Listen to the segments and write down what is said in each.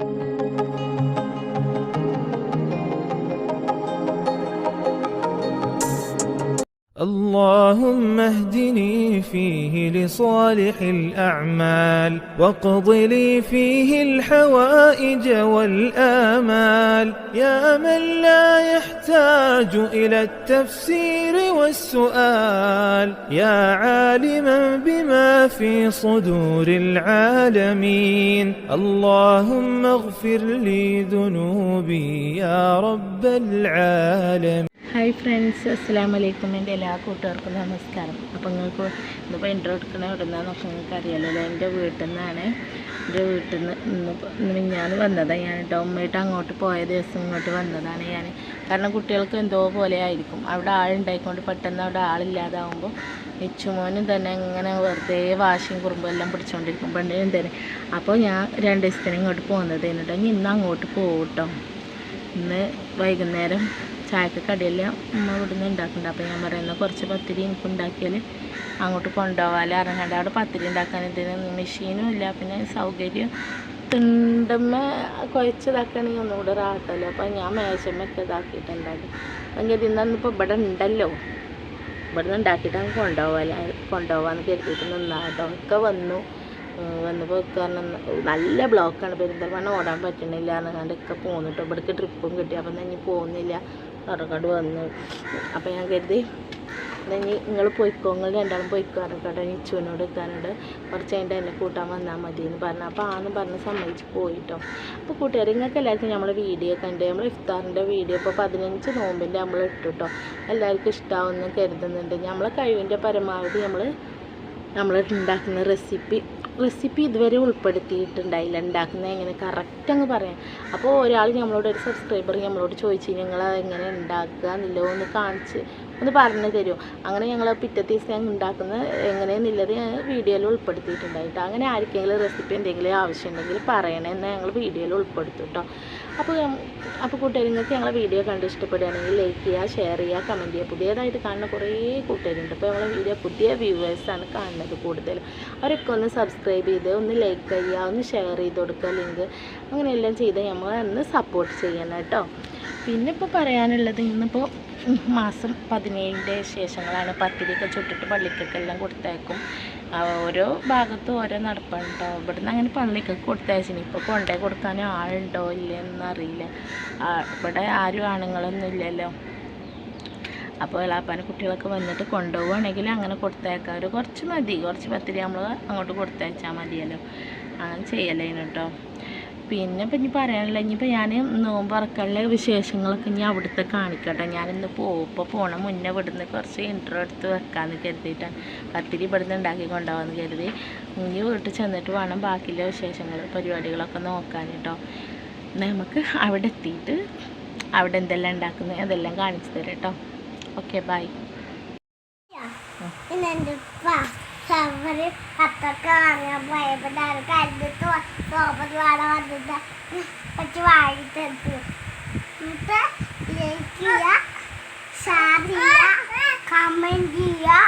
thank you اللهم اهدني فيه لصالح الأعمال واقض لي فيه الحوائج والآمال. يا من لا يحتاج إلى التفسير والسؤال يا عالما بما في صدور العالمين. اللهم اغفر لي ذنوبي يا رب العالمين. Hi friends അസ്സാം വലൈക്കും എന്റെ എല്ലാ കൂട്ടുകാർക്കും നമസ്കാരം. അപ്പോൾ നിങ്ങൾക്ക് ഇന്നിപ്പോൾ ഇൻട്രോ എടുക്കുന്ന എവിടെ നിന്നാണെന്നൊക്കെ നിങ്ങൾക്ക് അറിയാമല്ലോ എന്റെ വീട്ടിൽ നിന്നാണ് എന്റെ വീട്ടിൽ നിന്ന് ഇന്ന് ഞാൻ വന്നതാണ് ഞാൻ ഉമ്മയായിട്ട് അങ്ങോട്ട് പോയ ദിവസം ഇങ്ങോട്ട് വന്നതാണ് ഞാൻ. കാരണം കുട്ടികൾക്ക് എന്തോ പോലെ ആയിരിക്കും. അവിടെ ആളുണ്ടായിക്കൊണ്ട് പെട്ടെന്ന് അവിടെ ആളില്ലാതാവുമ്പോൾ ഇച്ചുമോനും തന്നെ ഇങ്ങനെ വെറുതെ വാശിയും കുറുമ്പും എല്ലാം പിടിച്ചുകൊണ്ടിരിക്കും പെണ്ണിനും തന്നെ അപ്പോൾ ഞാൻ രണ്ട് ദിവസത്തിന് ഇങ്ങോട്ട് പോകുന്നത് എന്നിട്ട് ഇനി ഇന്ന് അങ്ങോട്ട് പോകും കേട്ടോ ഇന്ന് വൈകുന്നേരം ചായക്ക് കടിയെല്ലാം ഉമ്മ ഇവിടുന്ന് ഉണ്ടാക്കുന്നുണ്ട് അപ്പോൾ ഞാൻ പറയുന്ന കുറച്ച് പത്തിരി എനിക്ക് ഉണ്ടാക്കിയാൽ അങ്ങോട്ട് കൊണ്ടുപോകാൻ അറിഞ്ഞാണ്ട് അവിടെ പത്തിരി ഉണ്ടാക്കാൻ ഇതിന് മെഷീനും ഇല്ല. പിന്നെ സൗകര്യം തിണ്ടമ്മ കുഴച്ചതാക്കുകയാണെങ്കിൽ ഒന്നുകൂടെ റാട്ടല്ലോ അപ്പോൾ ഞാൻ മേശമ്മൊക്കെ ഇതാക്കിയിട്ടുണ്ടാക്കി. എങ്കിൽ ഇന്നിപ്പോൾ ഇവിടെ ഉണ്ടല്ലോ. ഇവിടെ നിന്ന് ഉണ്ടാക്കിയിട്ട് അങ്ങ് കൊണ്ടുപോകാൻ കൊണ്ടുപോകാമെന്ന് കരുതിയിട്ട് നിന്നാട്ടോ ഒക്കെ വന്നു. വന്നപ്പോൾ കാരണം നല്ല ബ്ലോക്കാണ് പെരിന്തൽമണ്ണ ഓടാൻ പറ്റണില്ല എന്നുകൊണ്ട് ഒക്കെ പോന്നിട്ടോ ഇവിടേക്ക് ട്രിപ്പും കിട്ടി. അപ്പം ഇനി പോകുന്നില്ല. കറക്കാട് വന്നു. അപ്പോൾ ഞാൻ കരുതി ഇനി നിങ്ങൾ പോയിക്കോ നിങ്ങൾ രണ്ടാളും പോയിക്കോ കറക്കാട്ടെ നിച്ചുവിനോട് നിൽക്കാനുണ്ട് കുറച്ച് അതിന്റെ എന്നെ കൂട്ടാൻ വന്നാൽ മതി എന്ന് പറഞ്ഞു. അപ്പോൾ ആന്ന് പറഞ്ഞ് സമ്മതിച്ച് പോയിട്ടോ. അപ്പോൾ കൂട്ടുകാർ നിങ്ങൾക്ക് എല്ലാവർക്കും നമ്മളെ വീഡിയോ കണ്ട് നമ്മൾ ഇഫ്താറിന്റെ വീഡിയോ ഇപ്പോൾ പതിനഞ്ച് നോമ്പിന്റെ നമ്മൾ ഇട്ടു കേട്ടോ എല്ലാവർക്കും ഇഷ്ടമാവുമെന്ന് കരുതുന്നുണ്ട്. നമ്മളെ കഴിവിന്റെ പരമാവധി നമ്മൾ നമ്മൾ ഉണ്ടാക്കുന്ന റെസിപ്പി റെസിപ്പി ഇതുവരെ ഉൾപ്പെടുത്തിയിട്ടുണ്ടായില്ല. ഉണ്ടാക്കുന്നത് എങ്ങനെ? കറക്റ്റ് അങ്ങ് പറയാം. അപ്പോൾ ഒരാൾ നമ്മളോട് ഒരു സബ്സ്ക്രൈബർ നമ്മളോട് ചോദിച്ചു നിങ്ങൾ എങ്ങനെ ഉണ്ടാക്കുക എന്നുള്ളത് ഒന്ന് കാണിച്ച് ഒന്ന് പറഞ്ഞു തരുമോ അങ്ങനെ ഞങ്ങൾ പിറ്റത്തെ ദിവസം ഞങ്ങൾ ഉണ്ടാക്കുന്നത് എങ്ങനെയെന്നുള്ളത് ഞാൻ വീഡിയോയിൽ ഉൾപ്പെടുത്തിയിട്ടുണ്ടായിട്ട് അങ്ങനെ ആർക്കെങ്കിലും റെസിപ്പി എന്തെങ്കിലും ആവശ്യമുണ്ടെങ്കിൽ പറയണമെന്ന് ഞങ്ങൾ വീഡിയോയിൽ ഉൾപ്പെടുത്തും കേട്ടോ അപ്പോൾ അപ്പോൾ കൂട്ടുകാർ നിങ്ങൾക്ക് ഞങ്ങളെ വീഡിയോ കണ്ട് ഇഷ്ടപ്പെടുകയാണെങ്കിൽ ലൈക്ക് ചെയ്യുക ഷെയർ ചെയ്യുക കമന്റ് ചെയ്യുക. പുതിയതായിട്ട് കാണുന്ന കുറേ കൂട്ടുകാരുണ്ട്. അപ്പോൾ നമ്മളെ വീഡിയോ പുതിയ വ്യൂവേഴ്സാണ് കാണുന്നത് കൂടുതലും. അവരൊക്കെ ഒന്ന് സബ്സ്ക്രൈബ് ചെയ്ത് ഒന്ന് ലൈക്ക് ചെയ്യുക ഒന്ന് ഷെയർ ചെയ്ത് കൊടുക്കുക. ലിങ്ക് അങ്ങനെയെല്ലാം ചെയ്ത് നമ്മൾ ഒന്ന് സപ്പോർട്ട് ചെയ്യണം കേട്ടോ പിന്നെ ഇപ്പോൾ പറയാനുള്ളത് ഇന്നിപ്പോൾ മാസം പതിനേഴിന്റെ ശേഷങ്ങളാണ്. പത്തിരിയൊക്കെ ചുട്ടിട്ട് പള്ളിക്കൊക്കെ എല്ലാം കൊടുത്തേക്കും. ഓരോ ഭാഗത്തും ഓരോ നടപ്പാണ് കേട്ടോ ഇവിടുന്ന് അങ്ങനെ പള്ളിക്കൊക്കെ കൊടുത്തയച്ചിന് ഇപ്പോൾ കൊണ്ടേ കൊടുക്കാൻ ആളുണ്ടോ ആ, ഇവിടെ ആരും ആണുങ്ങളൊന്നും ഇല്ലല്ലോ. അപ്പോൾ എളാപ്പാന്റെ കുട്ടികളൊക്കെ വന്നിട്ട് കൊണ്ടുപോവുകയാണെങ്കിൽ അങ്ങനെ കൊടുത്തയക്കാം ഒരു കുറച്ച് മതി. കുറച്ച് പത്തിരി നമ്മൾ അങ്ങോട്ട് കൊടുത്തയച്ചാൽ മതിയല്ലോ. അങ്ങനെ ചെയ്യലേനു കേട്ടോ പിന്നെ ഇപ്പം ഇനി പറയാനില്ല. ഇനിയിപ്പോൾ ഞാൻ നോമ്പ് ഇറക്കാനുള്ള വിശേഷങ്ങളൊക്കെ ഇനി അവിടുത്തെ കാണിക്കട്ടെ. ഞാനിന്ന് പോകുമ്പോൾ പോണ മുന്നേ ഇവിടുന്ന് കുറച്ച് ഇൻട്രോ എടുത്ത് വെക്കാമെന്ന് കരുതിയിട്ടാണ്. പത്തിരി ഇവിടുന്ന് ഉണ്ടാക്കി കൊണ്ടുപോകാമെന്ന് കരുതി. ഇനി വീട്ടിൽ ചെന്നിട്ട് വേണം ബാക്കിയുള്ള വിശേഷങ്ങൾ പരിപാടികളൊക്കെ നോക്കാൻ കേട്ടോ നമുക്ക് അവിടെ എത്തിയിട്ട് അവിടെ എന്തെല്ലാം ഉണ്ടാക്കുന്നത് അതെല്ലാം കാണിച്ചു തരാം കേട്ടോ. ഓക്കെ ബൈ സവറ് കത്തൊക്കെ വാങ്ങാൻ പോയപ്പോഴാണ് കരുതിട്ട് സോപ്പത്ത് വാട വന്നിട്ട് കുറച്ച് വാങ്ങിട്ട് എടുത്തു എന്നിട്ട് ഷെയർ ചെയ്യുക കമന്റ് ചെയ്യുക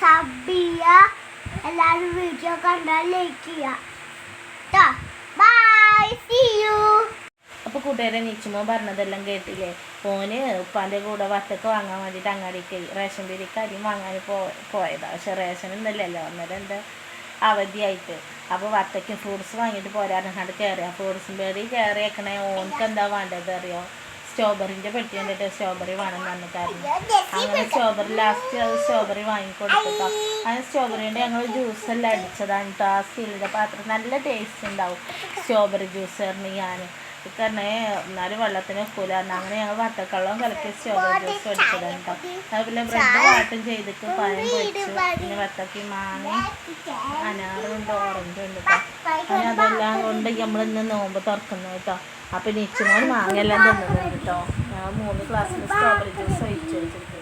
സബ് ചെയ്യുക എല്ലാവരും വീഡിയോ കണ്ടാൽ ലൈക്ക് ചെയ്യുക കേട്ടോ ബൈ സി യു കൂട്ടുകാരെ നിച്ചുമോ പറഞ്ഞതെല്ലാം കേട്ടില്ലേ? ഓന് ഉപ്പാന്റെ കൂടെ വട്ടക്ക് വാങ്ങാൻ വേണ്ടിയിട്ട് അങ്ങാടിക്ക് റേഷൻ പീടിക്ക് അരി വാങ്ങാൻ പോ പോയതാണ് പക്ഷെ റേഷൻ ഒന്നുമില്ലല്ലോ. അന്നേരം എന്താ? അവധിയായിട്ട്. അപ്പോൾ വത്തയ്ക്കും ഫ്രൂട്ട്സ് വാങ്ങിയിട്ട് പോരാറുണ്ട് കയറിയ ഫ്രൂട്ട്സും പേടി കയറിയേക്കണേ ഓനക്ക് എന്താ വേണ്ടത് അറിയോ? സ്ട്രോബെറിന്റെ പെട്ടി കണ്ടിട്ട് സ്ട്രോബെറി വേണം പറഞ്ഞിട്ടായിരുന്നു. അങ്ങനെ സ്ട്രോബെറി ലാസ്റ്റ് അത് സ്ട്രോബെറി വാങ്ങിക്കൊടുത്തിട്ടോ അങ്ങനെ സ്ട്രോബെറിന്റെ ഞങ്ങൾ ജ്യൂസ് എല്ലാം അടിച്ചതാണ് കേട്ടോ ആ സ്റ്റീലിന്റെ പാത്രം നല്ല ടേസ്റ്റ് ഉണ്ടാവും. സ്ട്രോബെറി ജ്യൂസ് പറഞ്ഞു ഞാൻ കാരണം എന്നാലും വെള്ളത്തിന് ഒക്കൂല. അങ്ങനെ ഞങ്ങൾ വട്ടക്കള്ളം കലക്കി സ്ട്രോബെറി ജ്യൂസ് അതുപോലെ ബ്രെഡ് വാട്ടും ചെയ്തിട്ട് പഴം പൊരിച്ചു പിന്നെ വത്തക്കി മാങ്ങ അനാറുണ്ട് ഓറഞ്ചും ഉണ്ട് അങ്ങനെ അതെല്ലാം കൊണ്ട് നമ്മൾ ഇന്ന് നോമ്പ് തുറക്കുന്നു കേട്ടോ അപ്പം മാങ്ങ എല്ലാം തിന്നുന്നുണ്ട് കേട്ടോ ഞങ്ങൾ മൂന്ന് ഗ്ലാസ്സിൽ സ്ട്രോബെറി ജ്യൂസ് ഒഴിച്ചു വെച്ചിട്ടുണ്ട്.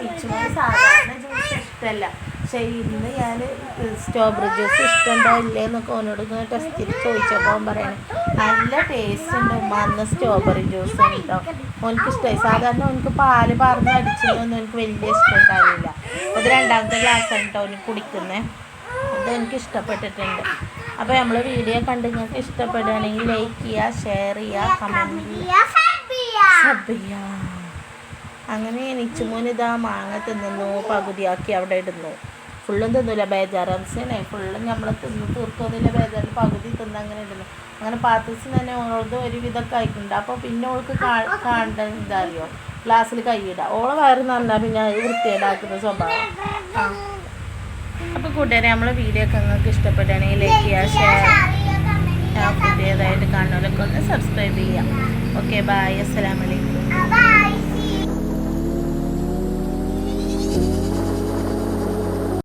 നിച്ചുമോൻ സാധാരണ ജ്യൂസ് ഇഷ്ടമല്ല പക്ഷേ ഇന്ന് ഞാൻ സ്ട്രോബെറി ജ്യൂസ് ഇഷ്ടമുണ്ടോ ഇല്ലേ എന്നൊക്കെ ഓനോട് ഇങ്ങനെ ടെസ്റ്റിൽ ചോദിച്ചപ്പോൾ പറയണേ നല്ല ടേസ്റ്റ് ഉണ്ട് ഉമ്മ. അന്ന് സ്ട്രോബെറി ജ്യൂസ് ഉണ്ടോ? ഓനക്ക് ഇഷ്ടമായി സാധാരണ ഓനക്ക് പാൽ പറഞ്ഞ് അടിച്ചതൊന്നും എനിക്ക് വലിയ ഇഷ്ടം ഉണ്ടാവില്ല. അത് രണ്ടാമത്തെ ഗ്ലാസ് ആണ് കേട്ടോ ഓന് കുടിക്കുന്നത് അത് എനിക്ക് ഇഷ്ടപ്പെട്ടിട്ടുണ്ട്. അപ്പോൾ നമ്മൾ വീഡിയോ കണ്ട് നിങ്ങൾക്ക് ഇഷ്ടപ്പെടുകയാണെങ്കിൽ ലൈക്ക് ചെയ്യുക ഷെയർ ചെയ്യുക കമന്റ് ചെയ്യുക. അങ്ങനെ നിച്ചുമോൻ ഇതാ മാങ്ങ തിന്നുന്നു പകുതിയാക്കി അവിടെ ഇടുന്നു. ഫുള്ളും തിന്നില്ല ബേജാറൻസിനെ ഫുള്ളും നമ്മൾ തിന്ന് തീർക്കൊന്നുമില്ല ബേജാറിൽ പകുതി തിന്ന് അങ്ങനെ ഇടുന്നു അങ്ങനെ പാത്തൂസ് തന്നെ ഓളത് ഒരു വിധമൊക്കെ ആയിട്ടുണ്ട്. അപ്പോൾ പിന്നെ ഓൾക്ക് കാണേണ്ട എന്താ അറിയോ? ഗ്ലാസ്സിൽ കൈയിടുക ഓളെ വയറ് നന്നാ പിന്നെ അത് വൃത്തിയേടാക്കുന്ന സ്വഭാവം. അപ്പോൾ കൂട്ടുകാരെ നമ്മളെ വീഡിയോ ഒക്കെ നിങ്ങൾക്ക് ഇഷ്ടപ്പെടുകയാണെങ്കിൽ ലൈക്ക് ചെയ്യുക ഷെയർ പുതിയതായിട്ട് കാണുന്നവരൊക്കെ ഒന്ന് സബ്സ്ക്രൈബ് ചെയ്യാം ഓക്കെ ബായ് അസ്സലാമലൈക്കും